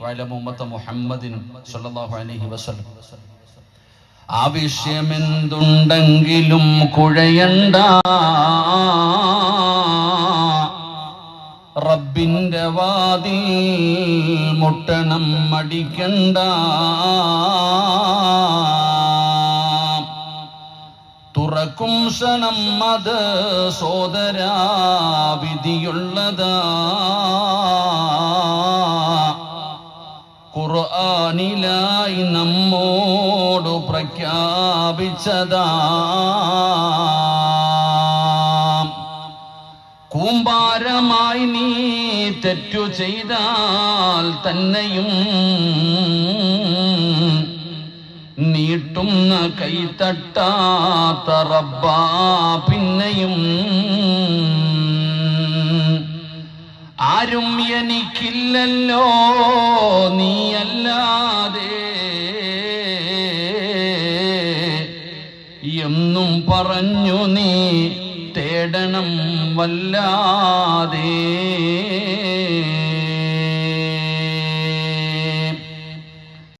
وعلى أمة محمد صلى الله عليه وسلم ആവശ്യമെന്തുണ്ടെങ്കിലും കുഴയണ്ട റബ്ബിന്റെ വാതിൽ മുട്ടണം മടിക്കണ്ട തുറക്കും ക്ഷണം അത് സോദരാ വിധിയുള്ളതാ ഖുർആനിലായി നമ്മോട് പ്രഖ്യാപിച്ചതാ. കൂമ്പാരമായി നീ തെറ്റു ചെയ്താൽ തന്നെയും നീട്ടുന്ന കൈത്തട്ടാത്ത റബ്ബാ പിന്നെയും. ആരും എനിക്കില്ലല്ലോ. എന്നും പറഞ്ഞു നീ തേടണം വല്ലാതെ.